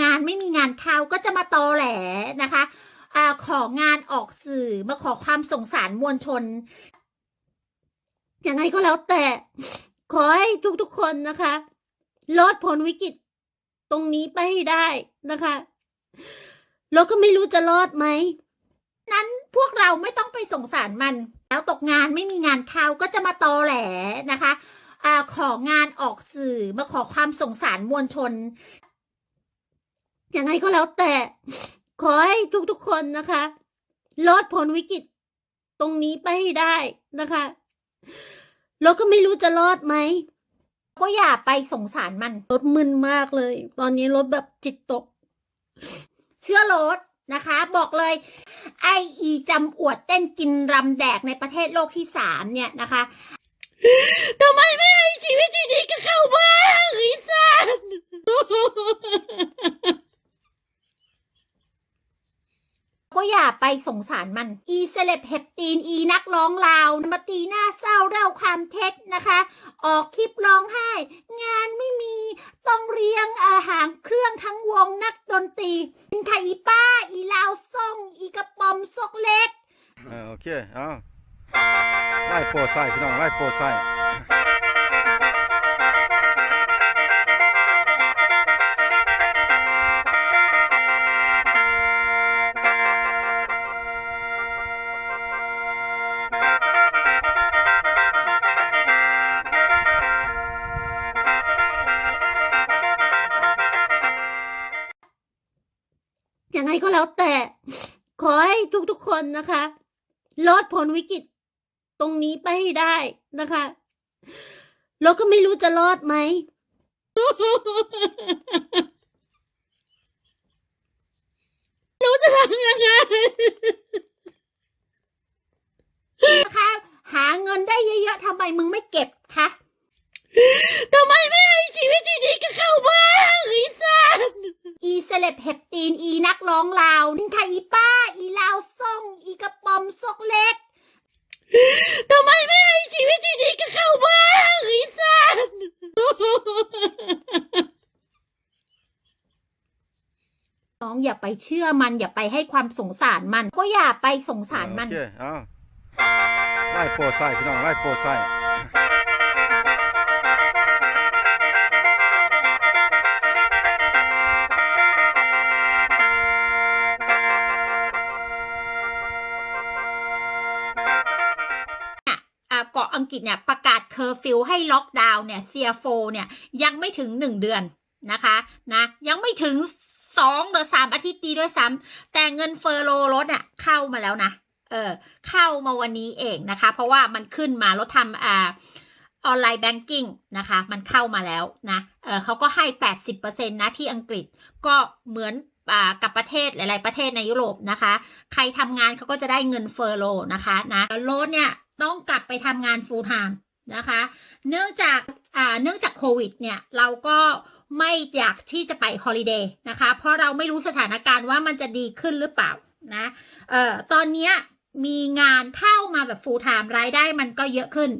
งานไม่มีงานเข้าก็จะมาตอแหลนะคะอของานออกสื่อมาขอความสงสารมวลชน ยังไงก็แล้วแต่ขอให้ทุกๆคนนะคะรอดพ้นวิกฤตตรงนี้ไปให้ได้นะคะแล้วก็ไม่รู้จะรอดไหม นั้นพวกเราไม่ต้องไปสงสารมัน แล้วตกงานไม่มีงานเข้าก็จะมาตอแหลนะคะอของานออกสื่อมาขอความสงสารมวลชน ยังไงก็แล้วแต่ ขอให้ทุกๆคนนะคะรอดพ้นวิกฤตตรงนี้ไปให้ได้นะคะแล้วก็ไม่รู้จะรอดไหม ก็อย่าไปสงสารมันรถมึนมากเลย ตอนนี้รถแบบจิตตก เชื่อรถนะคะ บอกเลย ไออีจำอวดเต้นกินรำแดกในประเทศโลกที่สามเนี่ยนะคะทำไมไม่ให้ชีวิตที่ดีกับเขาบ้างไอ้สัน ก็อย่าไปสงสารมัน อีเซเลบเฮปตีน อีนักร้องลาวมาตีหน้าเศร้าเล่าความเท็จนะคะ ออกคลิปร้องไห้ งานไม่มีต้องเรียงอาหารเครื่องทั้งวงนักดนตรีอินไทอีป้า อีลาวส่งอีกระปอมซกเล็ก เออโอเค เอาไล่โปรไซพี่น้องไล่โปรไซ แล้วแต่ ขอให้ทุกๆคนนะคะรอดพ้นวิกฤตตรงนี้ไปให้ได้นะคะแล้วก็ไม่รู้จะรอดไหม รู้จะทำยังไงนะคะหาเงินได้เยอะๆทำไมมึงไม่เก็บคะทำไมไม่ให้ชีวิตที่ดีกับเขาบ้างไอ้สัน อีเซ เลบเฮปตีน อีนักร้องลาวนินทาอีป้า อีลาวส่งอีกระปอมซกเล็กทำไมไม่ให้ชีวิตที่ดีกับเขาบ้างไอ้สันน้องอย่าไปเชื่อมันอย่าไปให้ความสงสารมัน ก็อย่าไปสงสารมัน โอเคเอาไล่โปรไซพี่น้องไล่โปรไซ อังกฤษเนี่ยประกาศเคอร์ฟิวให้ล็อกดาวน์เนี่ยเซียโฟเนี่ยยังไม่ถึงหนึ่งเดือนนะคะนะยังไม่ถึงสองหรือสามอาทิตย์ดีด้วยซ้ำแต่เงินเฟอร์โลรถอะเข้ามาแล้วนะเออเข้ามาวันนี้เองนะคะ เพราะว่ามันขึ้นมารถทำอ่าออนไลน์แบงกิ้งนะคะ มันเข้ามาแล้วนะเออเขาก็ให้แปดสิบเปอร์เซ็นต์นะที่อังกฤษก็เหมือนกับประเทศหลาย ๆ ประเทศในยุโรปนะคะ ใครทำงานเขาก็จะได้เงินเฟอร์โลนะคะนะโรถเนี่ย ต้องกลับไปทำงาน full time นะคะ เนื่องจากอ่าเนื่องจากโควิดเนี่ย เราก็ไม่อยากที่จะไปฮอลิเดย์นะคะ เพราะเราไม่รู้สถานการณ์ว่ามันจะดีขึ้นหรือเปล่านะเอ่อตอนนี้มีงานเข้ามาแบบ full time รายได้มันก็เยอะขึ้น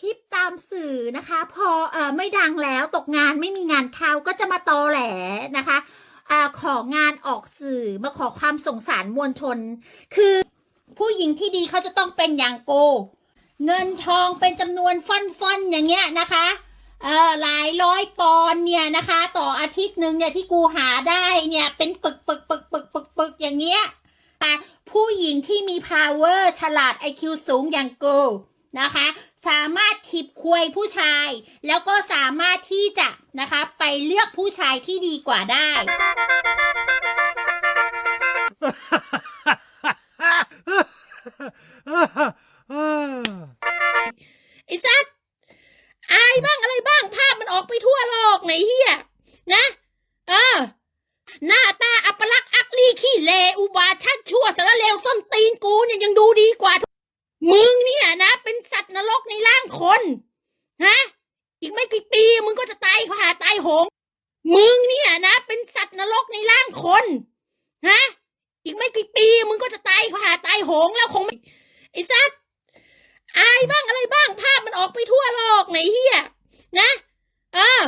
คลิปตามสื่อนะคะ พอเออไม่ดังแล้วตกงานไม่มีงานเข้าก็จะมาตอแหลนะคะอของานออกสื่อมาขอความสงสารมวลชน คือผู้หญิงที่ดีเขาจะต้องเป็นอย่างโก เงินทองเป็นจำนวนฟันฟันๆอย่างเงี้ยนะคะเออหลายร้อยปอนเนี่ยนะคะ ต่ออาทิตย์หนึ่งเนี่ยที่กูหาได้เนี่ยเป็นปึกปึกปึกปึกปึกปึกอย่างเงี้ยผู้หญิงที่มี power ฉลาด IQ สูงอย่างโกนะคะ สามารถทิบควยผู้ชาย แล้วก็สามารถที่จะนะคะไปเลือกผู้ชายที่ดีกว่าได้ ไอ้สัตว์อายบ้างอะไรบ้างภาพมันออกไปทั่วโลกไหนเฮียนะ เออ หน้าตาอัปลักษณ์อักลีขี้เลอุบาชักชั่วสารเลวส้นตีนกูเนี่ยยังดูดีกว่า มึงเนี่ยนะ นรกในร่างคนฮะอีกไม่กี่ปีมึงก็จะตายเขาตายโหง มึงเนี่ยนะ เป็นสัตว์นรกในร่างคนฮะอีกไม่กี่ปีมึงก็จะตายเขาหาตายโหงแล้วคงไม่ไอ้สัตว์อายบ้างอะไรบ้างภาพมันออกไปทั่วโลกไหนเฮียนะ เออ